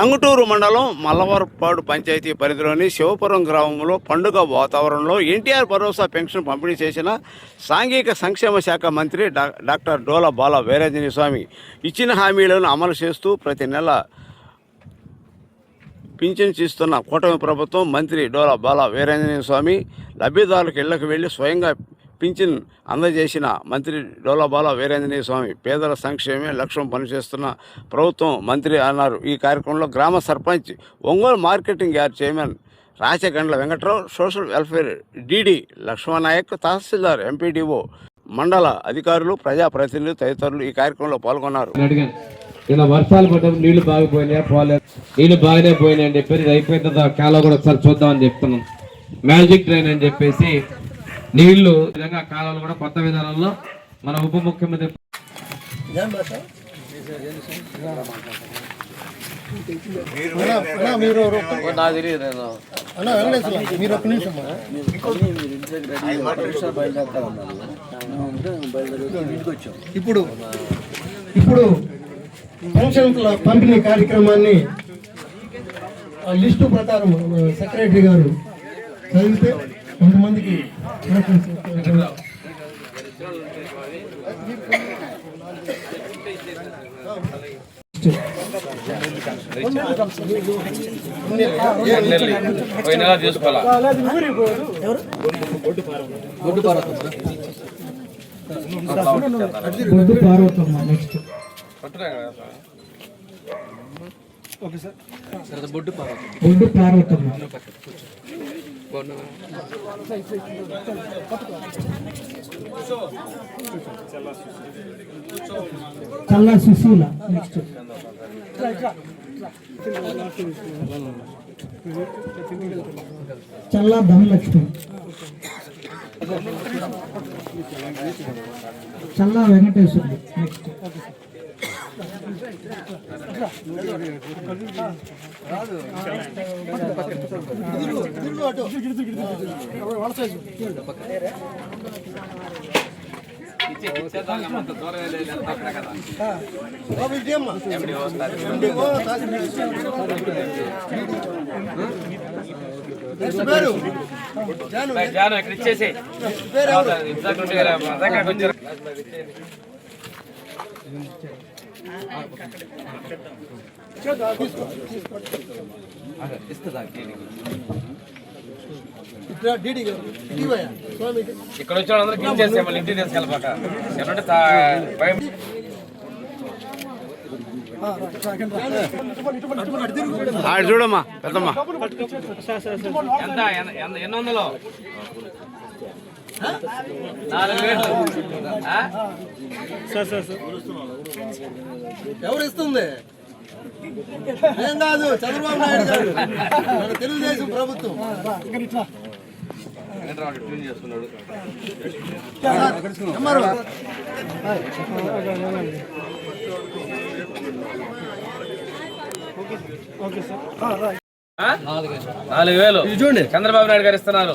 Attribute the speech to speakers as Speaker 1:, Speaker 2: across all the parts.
Speaker 1: టంగుటూరు మండలం మల్లవరపాడు పంచాయతీ పరిధిలోని శివపురం గ్రామంలో పండుగ వాతావరణంలో ఎన్టీఆర్ భరోసా పెన్షన్ పంపిణీ చేసిన సాంఘిక సంక్షేమ శాఖ మంత్రి డా డాక్టర్ డోల బాల వీరాంజనేయ స్వామి. ఇచ్చిన హామీలను అమలు చేస్తూ ప్రతి నెల పింఛన్ ఇస్తున్న కూటమి ప్రభుత్వం మంత్రి డోల బాల వీరాంజనేయ స్వామి లబ్ధిదారులకు ఇళ్ళకు వెళ్ళి స్వయంగా పింఛన్ అందజేసిన మంత్రి డోలాబాల వీరేంజనేయ స్వామి పేదల సంక్షేమే లక్ష్యం పనిచేస్తున్న ప్రభుత్వం మంత్రి అన్నారు. ఈ కార్యక్రమంలో గ్రామ sarpanch Ongole marketing yard chairman Rachagandla Venkatrao social welfare DD Lakshmananayak tahsildar MPDO మండల అధికారులు ప్రజాప్రతినిధులు తదితరులు ఈ కార్యక్రమంలో పాల్గొన్నారు.
Speaker 2: ఇలా వర్షాలు పడ్డం నీళ్ళు బాగా పోయినాయా పోలేదు? నీళ్ళు బాగానే పోయినాయి అని చెప్పి అయిపోయిన తర్వాత కూడా ఒకసారి చూద్దామని చెప్తున్నాం మ్యాజిక్ ట్రైన్ అని చెప్పేసి నీళ్ళు విధంగా కాలువలు కూడా కొత్త విధానంలో మన ఉప ముఖ్యమంత్రి
Speaker 3: ఇప్పుడు ఇప్పుడు పెన్షన్ పంపిణీ కార్యక్రమాన్ని లిస్టు ప్రకారం సెక్రటరీ గారు చదివితే కొంతమందికి Boddu Parvatamma. Next Boddu Parvatamma. Challa Sushila next Challa Dhanalakshmi. Challa Venkateswarudu next DD గారు ఇటీవల స్వామికి
Speaker 2: ఇక్కడ వచ్చిన అందరూ క్లీన్ చేసే మళ్ళీ ఇంటి తీసుకెళ్ళబాక ఎటువంటి తా- భయం
Speaker 1: ఆడు చూడమ్మా పెద్దమ్మా.
Speaker 2: ఎంత? ఎన్ని వందలు
Speaker 3: ఎవరు ఇస్తుంది? ఏం కాదు చంద్రబాబు నాయుడు గారు. మన తెలుగుదేశం ప్రభుత్వం?
Speaker 2: నాలుగు వేలు. చూడండి. చంద్రబాబు నాయుడు గారు ఇస్తున్నారు.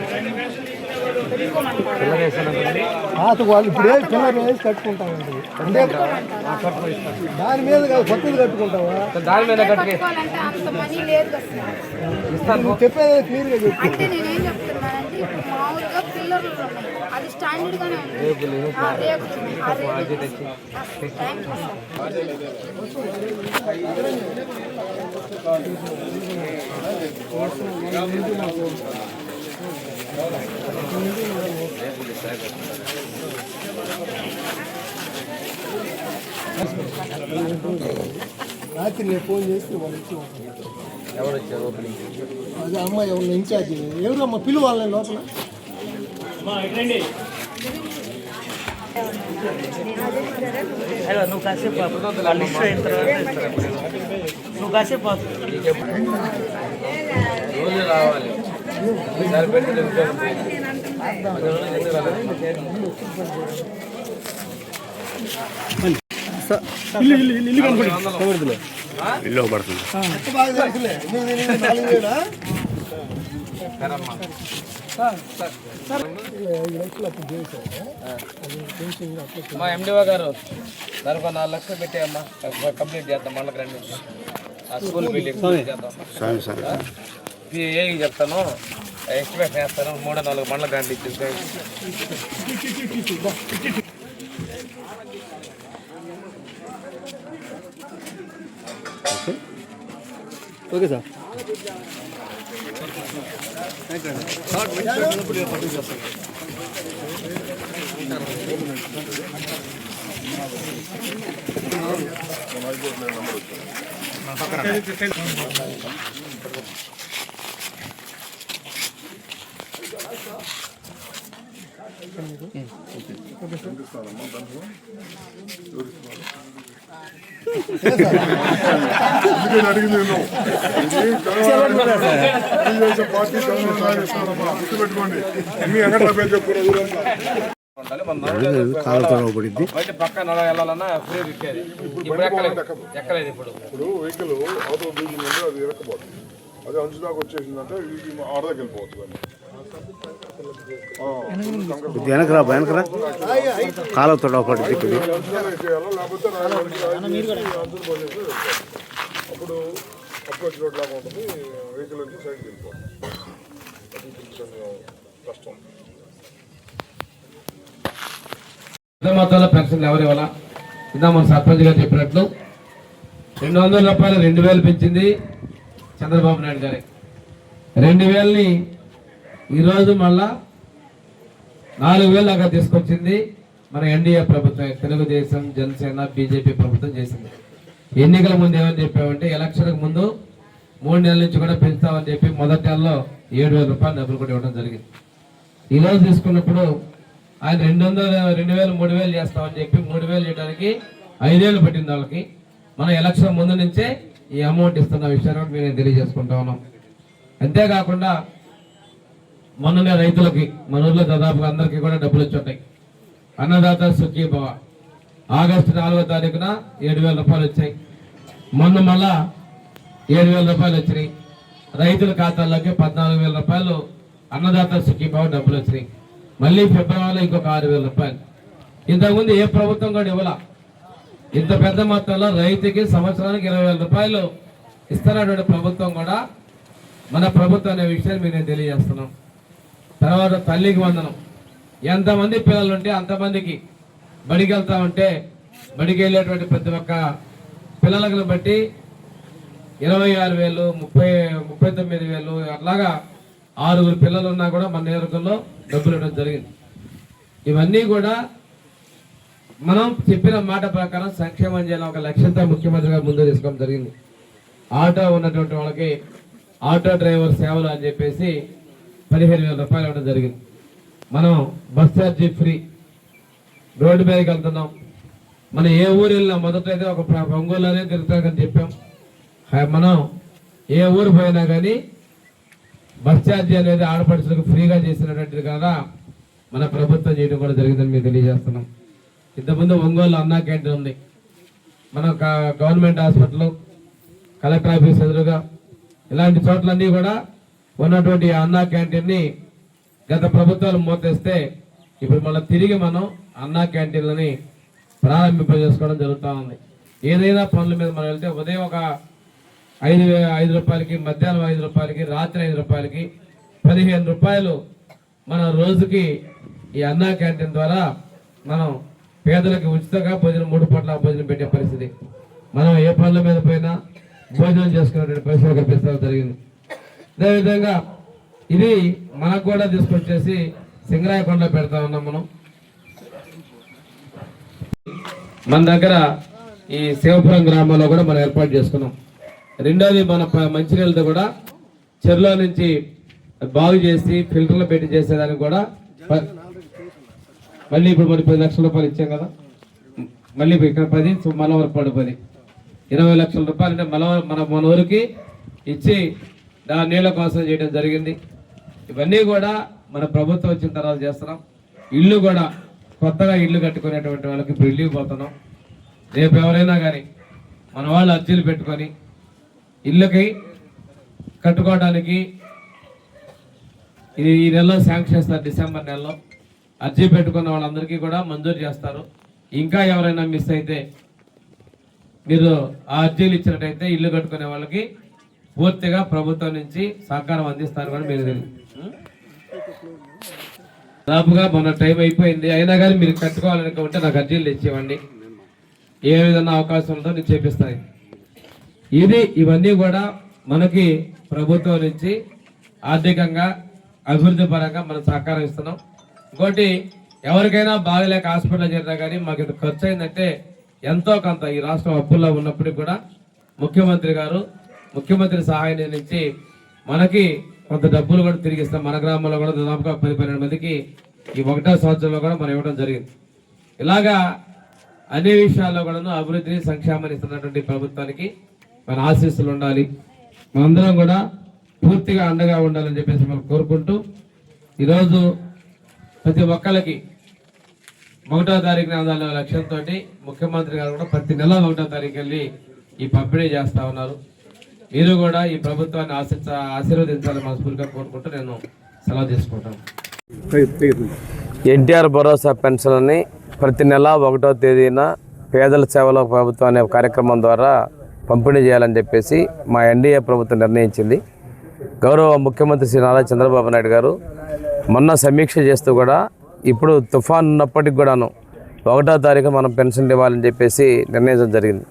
Speaker 3: పాత వాళ్ళు ఇప్పుడు వేసి కట్టుకుంటామండి అంటే దాని మీద కాదు కొత్తది కట్టుకుంటావా
Speaker 2: దాని మీద
Speaker 3: నువ్వు చెప్పేది క్లియర్గా చెప్పు
Speaker 4: అంటే నేనేం చెప్తున్నానంటే మామూలుగా పిల్లర్లు ఉన్నాయి అది స్టాండర్డ్ గానే ఉంది
Speaker 3: రాత్రి నేను ఫోన్ చేసి వాళ్ళు వచ్చి ఎవరు వచ్చారు అదే అమ్మాయి ఎవరు ఇన్ఛార్జ్ ఎవరు అమ్మ పిలువ వాళ్ళని లోపల
Speaker 5: హలో నువ్వు కాసేపు. వాళ్ళు ఇష్టం అయిన తర్వాత. నువ్వు కాసేపు.
Speaker 2: రోజు రావాలి
Speaker 1: ఇల్లు పడుతుంది
Speaker 2: మా ఎండిఓ గారు దానికి నాలుగు లక్షలు పెట్టాయమ్మా కంప్లీట్ చేద్దాం. మళ్ళీ రెండు. ఆ స్కూల్ బిల్డింగ్. చేద్దాం ఏ చెప్తాను? ఎస్టిమేట్ చేస్తాను. మూడు నాలుగు మండల గ్రాంట్ ఇచ్చింది
Speaker 3: ఓకే సార్.
Speaker 6: పక్కన అడిగింది నేను ఇది తెలుగుదేశం పార్టీ చంద్రబాబు నాయుడు ఇస్తారమ్మా గుర్తుపెట్టుకోండి మీ వెంకట పేరు చెప్పుకునే
Speaker 2: బయట నడ వెళ్ళాలన్నా ఫ్రీ ఎక్కేది ఇప్పుడు ఎక్కలేదు. ఇప్పుడు.
Speaker 6: ఇప్పుడు వెహికల్ బ్రిడ్జ్ నుండి అది ఇరకపోతుంది అది అంచు దాకా వచ్చేసిందంటే ఇది ఆడదాకి వెళ్ళిపోవచ్చు
Speaker 1: ఇది వెనకరా వెనకరా
Speaker 6: లేకపోతే రాయడానికి అంచులు పోసేసి అప్పుడు అప్రోచ్ రోడ్ లాగా ఉంటుంది. వెహికల్ వచ్చి సైడ్కి వెళ్ళిపోతుంది. అది కొంచెం కష్టం.
Speaker 2: పెద్ద మొత్తంలో పెన్షన్లు ఎవరు ఇవ్వాలా? ఇందా మన సర్పంచ్ గారు చెప్పినట్లు రెండు వందల రూపాయలు రెండు వేలు పెంచింది చంద్రబాబు నాయుడు గారి. రెండు వేలని ఈరోజు మళ్ళా నాలుగు వేలు దాకా తీసుకొచ్చింది మన ఎన్డీఏ ప్రభుత్వం తెలుగుదేశం జనసేన బీజేపీ ప్రభుత్వం చేసింది. ఎన్నికల ముందు ఏమని చెప్పామంటే ఎలక్షన్కి ముందు మూడు నెలల నుంచి కూడా పెంచుతామని చెప్పి మొదటి నెలలో ఏడు వేల రూపాయలు డబ్బులు కూడా ఇవ్వడం జరిగింది. ఈరోజు తీసుకున్నప్పుడు ఆయన రెండు వందల రెండు వేలు మూడు వేలు చేస్తామని చెప్పి మూడు వేలు చేయడానికి ఐదేళ్ళు పట్టింది వాళ్ళకి. మనం ఎలక్షన్ ముందు నుంచే ఈ అమౌంట్ ఇస్తున్న విషయాన్ని మేము తెలియజేసుకుంటా ఉన్నాం. అంతేకాకుండా మొన్ననే రైతులకి మన ఊర్లో దాదాపుగా అందరికీ కూడా డబ్బులు వచ్చి ఉంటాయి అన్నదాత సుఖీ భవ ఆగస్టు నాలుగో తారీఖున ఏడు వేల రూపాయలు వచ్చాయి. మొన్న మళ్ళా ఏడు వేల రూపాయలు వచ్చినాయి. రైతుల ఖాతాల్లోకి పద్నాలుగు వేల రూపాయలు అన్నదాత సుఖీభావ డబ్బులు వచ్చినాయి. మళ్ళీ ఫిబ్రవరిలో ఇంకొక ఆరు వేల రూపాయలు. ఇంతకుముందు ఏ ప్రభుత్వం కూడా ఇవ్వాల. ఇంత పెద్ద మొత్తంలో రైతుకి సంవత్సరానికి ఇరవై వేల రూపాయలు ఇస్తున్నటువంటి ప్రభుత్వం కూడా మన ప్రభుత్వం అనే విషయాన్ని మేము తెలియజేస్తున్నాం. తర్వాత తల్లికి వందనం. ఎంతమంది పిల్లలు ఉంటే అంతమందికి బడికి వెళ్తా ఉంటే బడికి వెళ్ళేటువంటి ప్రతి ఒక్క పిల్లలను బట్టి ఇరవై ఆరు వేలు ముప్పై ముప్పై తొమ్మిది వేలు అట్లాగా ఆరుగురు పిల్లలు ఉన్నా కూడా మన నియోజకవర్గంలో డబ్బులు ఇవ్వడం జరిగింది. ఇవన్నీ కూడా మనం చెప్పిన మాట ప్రకారం సంక్షేమం చేయాలని ఒక లక్ష్యంతో ముఖ్యమంత్రి గారు ముందు తీసుకోవడం జరిగింది. ఆటో ఉన్నటువంటి వాళ్ళకి ఆటో డ్రైవర్ సేవలు అని చెప్పేసి పదిహేను వేల రూపాయలు ఇవ్వడం జరిగింది. మనం బస్ ఛార్జీ ఫ్రీ. రోడ్డు మీదకి వెళ్తున్నాం. మనం ఏ ఊరు వెళ్ళినా మొదట అయితే ఒక ప్ర- ఒంగోలులోనే తిరుగుతామని చెప్పాం. మనం ఏ ఊరు పోయినా కానీ బస్ ఛార్జీ అనేది ఆడపడుచులకు ఫ్రీగా చేసినటువంటిది కదా మన ప్రభుత్వం చేయడం కూడా జరిగిందని మేము తెలియజేస్తున్నాం. ఇంతకుముందు ఒంగోలు అన్నా క్యాంటీన్ ఉంది. మన గవర్నమెంట్ హాస్పిటల్ కలెక్టర్ ఆఫీస్ ఎదురుగా ఇలాంటి చోట్లన్నీ కూడా ఉన్నటువంటి అన్నా క్యాంటీన్ని గత ప్రభుత్వాలు మూతేస్తే ఇప్పుడు మళ్ళీ తిరిగి మనం అన్నా క్యాంటీన్లని ప్రారంభింప చేసుకోవడం జరుగుతూ ఉంది. ఏదైనా పనుల మీద మనం వెళ్తే ఉదయం ఒక ఐదు ఐదు రూపాయలకి మధ్యాహ్నం ఐదు రూపాయలకి రాత్రి ఐదు రూపాయలకి పదిహేను రూపాయలు మన రోజుకి ఈ అన్నా క్యాంటీన్ ద్వారా మనం పేదలకు ఉచితంగా భోజనం మూడు పూట్ల భోజనం పెట్టే పరిస్థితి. మనం ఏ పనుల మీద పోయినా భోజనం చేసుకునేటువంటి పరిస్థితి కల్పించడం జరిగింది. అదేవిధంగా ఇది మనకు కూడా తీసుకొచ్చేసి సింగరాయకొండ పెడతా ఉన్నాం మనం. మన దగ్గర ఈ శివపురం గ్రామంలో కూడా మనం ఏర్పాటు చేసుకున్నాం. రెండోది మన మంచినీళ్ళతో కూడా చెరులో నుంచి బాగు చేసి ఫిల్టర్లు పెట్టి చేసేదానికి కూడా మళ్ళీ ఇప్పుడు మరి పది లక్షల రూపాయలు ఇచ్చాం కదా. మళ్ళీ ఇక్కడ పది సో మలవరం పడు పది ఇరవై లక్షల రూపాయలు అంటే మన మన ఊరికి ఇచ్చి నీళ్ళ కోసం చేయడం జరిగింది. ఇవన్నీ కూడా మన ప్రభుత్వం వచ్చిన తర్వాత చేస్తున్నాం. ఇల్లు కూడా కొత్తగా ఇల్లు కట్టుకునేటువంటి వాళ్ళకి ఇప్పుడు ఇల్లు పోతున్నాం
Speaker 7: రేపు ఎవరైనా కానీ మన వాళ్ళు అర్జీలు పెట్టుకొని ఇల్లుకి కట్టుకోవడానికి ఇది ఈ నెలలో శాంక్షన్ చేస్తారు డిసెంబర్ నెలలో. అర్జీ పెట్టుకున్న వాళ్ళందరికీ కూడా మంజూరు చేస్తారు. ఇంకా ఎవరైనా మిస్ అయితే మీరు ఆ అర్జీలు ఇచ్చినట్టయితే ఇల్లు కట్టుకునే వాళ్ళకి పూర్తిగా ప్రభుత్వం నుంచి సహకారం అందిస్తారు కూడా మీరు దాదాపుగా మన టైం అయిపోయింది. అయినా కానీ మీరు కట్టుకోవాలనుకుంటే నాకు అర్జీలు తెచ్చివ్వండి. ఏ విధంగా అవకాశం ఉందో నేను చేపిస్తాను ఇది ఇవన్నీ కూడా మనకి ప్రభుత్వం నుంచి ఆర్థికంగా అభివృద్ధి పరంగా మనం సహకారం ఇస్తున్నాం. ఇంకోటి ఎవరికైనా బాగలేక హాస్పిటల్ చేరినా కానీ మాకు ఇంత ఖర్చు అయిందంటే ఎంతో కొంత ఈ రాష్ట్రం అప్పుల్లో ఉన్నప్పటికీ కూడా ముఖ్యమంత్రి గారు ముఖ్యమంత్రి సహాయం నుంచి మనకి కొంత డబ్బులు కూడా తిరిగి ఇస్తాం. మన గ్రామంలో కూడా దాదాపుగా పది పన్నెండు మందికి ఈ ఒకటో సంవత్సరంలో కూడా మనం ఇవ్వడం జరిగింది. ఇలాగా అన్ని విషయాల్లో కూడా అభివృద్ధిని సంక్షేమాన్ని ఇస్తున్నటువంటి ప్రభుత్వానికి మన ఆశీస్సులు ఉండాలి. మనందరం కూడా పూర్తిగా అండగా ఉండాలని చెప్పేసి మనం కోరుకుంటూ ఈరోజు ప్రతి ఒక్కరికి ఒకటో తారీఖున అందాలనే లక్ష్యంతో ముఖ్యమంత్రి గారు కూడా ప్రతి నెల ఒకటో తారీఖు వెళ్ళి ఈ పంపిణీ చేస్తూ ఉన్నారు. మీరు కూడా ఈ ప్రభుత్వాన్ని ఆశించ ఆశీర్వదించాలని మనస్ఫూర్తిగా కోరుకుంటూ నేను సెలవు తీసుకుంటాను.
Speaker 2: ఎన్టీఆర్ భరోసా పెన్షన్ని ప్రతి నెల ఒకటో తేదీన పేదల సేవలో ప్రభుత్వం అనే కార్యక్రమం ద్వారా పంపిణీ చేయాలని చెప్పేసి మా ఎన్డీఏ ప్రభుత్వం నిర్ణయించింది. గౌరవ ముఖ్యమంత్రి శ్రీ నారా చంద్రబాబు నాయుడు గారు మొన్న సమీక్ష చేస్తూ కూడా ఇప్పుడు తుఫాన్ ఉన్నప్పటికి కూడాను ఒకటో తారీఖు మనం పెన్షన్ ఇవ్వాలని చెప్పేసి నిర్ణయించడం జరిగింది.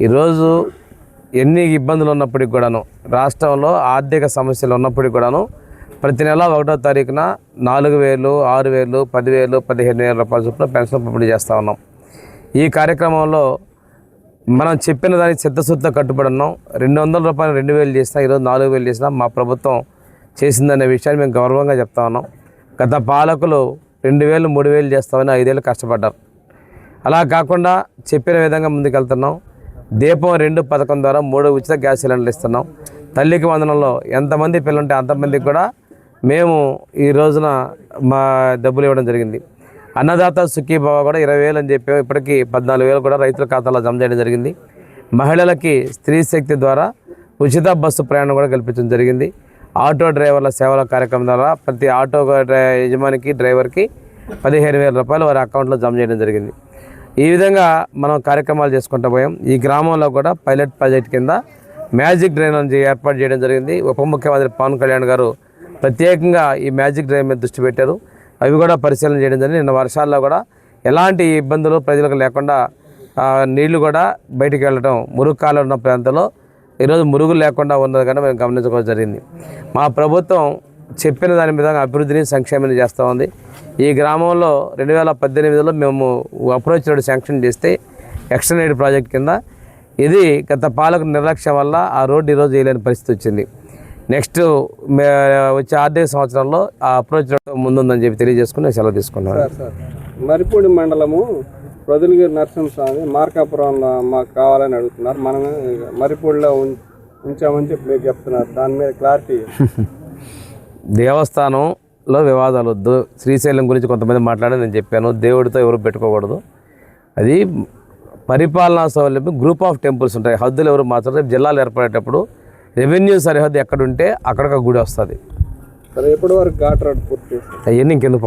Speaker 2: ఈరోజు ఎన్ని ఇబ్బందులు ఉన్నప్పటికి కూడాను రాష్ట్రంలో ఆర్థిక సమస్యలు ఉన్నప్పటికి కూడాను ప్రతి నెల ఒకటో తారీఖున నాలుగు వేలు ఆరు వేలు పదివేలు పదిహేను వేల రూపాయల చొప్పున పెన్షన్ పంపిణీ చేస్తూ ఉన్నాం. ఈ కార్యక్రమంలో మనం చెప్పిన దానికి చిత్తశుద్ధితో కట్టుబడి ఉన్నాం. రెండు వందల రూపాయలు రెండు వేలు చేసినా ఈరోజు నాలుగు వేలు చేసినా మా ప్రభుత్వం చేసిందనే విషయాన్ని మేము గౌరవంగా చెప్తా ఉన్నాం. గత పాలకులు రెండు వేలు మూడు వేలు చేస్తామని ఐదేళ్ళు కష్టపడ్డారు. అలా కాకుండా చెప్పిన విధంగా ముందుకెళ్తున్నాం. దీపం రెండు పథకం ద్వారా మూడు ఉచిత గ్యాస్ సిలిండర్లు ఇస్తున్నాం. తల్లికి వందనంలో ఎంతమంది పిల్లలుంటే అంతమందికి కూడా మేము ఈ రోజున మా డబ్బులు ఇవ్వడం జరిగింది. అన్నదాత సుఖీభావ కూడా ఇరవై వేలు అని చెప్పి. ఇప్పటికీ పద్నాలుగు వేలు కూడా రైతుల ఖాతాలో జమ చేయడం జరిగింది. మహిళలకి స్త్రీ శక్తి ద్వారా ఉచిత బస్సు ప్రయాణం కూడా కల్పించడం జరిగింది. ఆటో డ్రైవర్ల సేవల కార్యక్రమం ద్వారా ప్రతి ఆటో యజమానికి డ్రైవర్కి పదిహేను వేల రూపాయలు వారి అకౌంట్లో జమ చేయడం జరిగింది. ఈ విధంగా మనం కార్యక్రమాలు చేసుకుంటూ పోయాం. ఈ గ్రామంలో కూడా పైలట్ ప్రాజెక్ట్ కింద మ్యాజిక్ డ్రైనేజీ ఏర్పాటు చేయడం జరిగింది. ఉప ముఖ్యమంత్రి పవన్ కళ్యాణ్ గారు ప్రత్యేకంగా ఈ మ్యాజిక్ డ్రైన్ మీద దృష్టి పెట్టారు. అవి కూడా పరిశీలన చేయడం జరిగింది. నిన్న వర్షాల్లో కూడా ఎలాంటి ఇబ్బందులు ప్రజలకు లేకుండా నీళ్ళు కూడా బయటికి వెళ్ళడం మురుగు కాలు ఉన్న ప్రాంతంలో ఈరోజు మురుగు లేకుండా ఉన్నది కానీ మేము గమనించుకోవడం జరిగింది. మా ప్రభుత్వం చెప్పిన దాని విధంగా అభివృద్ధిని సంక్షేమాన్ని చేస్తూ ఉంది. ఈ గ్రామంలో రెండు వేల పద్దెనిమిదిలో మేము అప్రోచ్ రోడ్ శాంక్షన్ చేస్తే ఎక్స్టెండెడ్ ప్రాజెక్ట్ కింద ఇది గత పాలక నిర్లక్ష్యం వల్ల ఆ రోడ్డు ఈరోజు వేయలేని పరిస్థితి వచ్చింది. నెక్స్ట్ వచ్చే ఆర్థిక సంవత్సరంలో ఆ అప్రోచ్ రోడ్ ముందుందని చెప్పి తెలియజేసుకుని సెలవు తీసుకున్నాను.
Speaker 8: సార్ మరిపూడి మండలము ప్రొదలగిరి నరసింహస్వామి మార్కాపురంలో మాకు కావాలని అడుగుతున్నారు. మనం మరిపూడిలో ఉంచామని చెప్పి మీరు చెప్తున్నారు. దాని మీద క్లారిటీ
Speaker 2: దేవస్థానంలో వివాదాలు వద్దు. శ్రీశైలం గురించి కొంతమంది మాట్లాడి నేను చెప్పాను. దేవుడితో ఎవరు పెట్టుకోకూడదు. అది పరిపాలనా సౌలభ్యం గ్రూప్ ఆఫ్ టెంపుల్స్ ఉంటాయి. హద్దులు ఎవరు రేపు జిల్లాలు ఏర్పడేటప్పుడు రెవెన్యూ సరిహద్దు ఎక్కడుంటే అక్కడికి గుడి వస్తుంది.
Speaker 8: సరే ఎప్పటి వరకు ఘాట్ రోడ్ పూర్తి చేస్తారు?
Speaker 2: అవన్నీ ఇంకెందుకు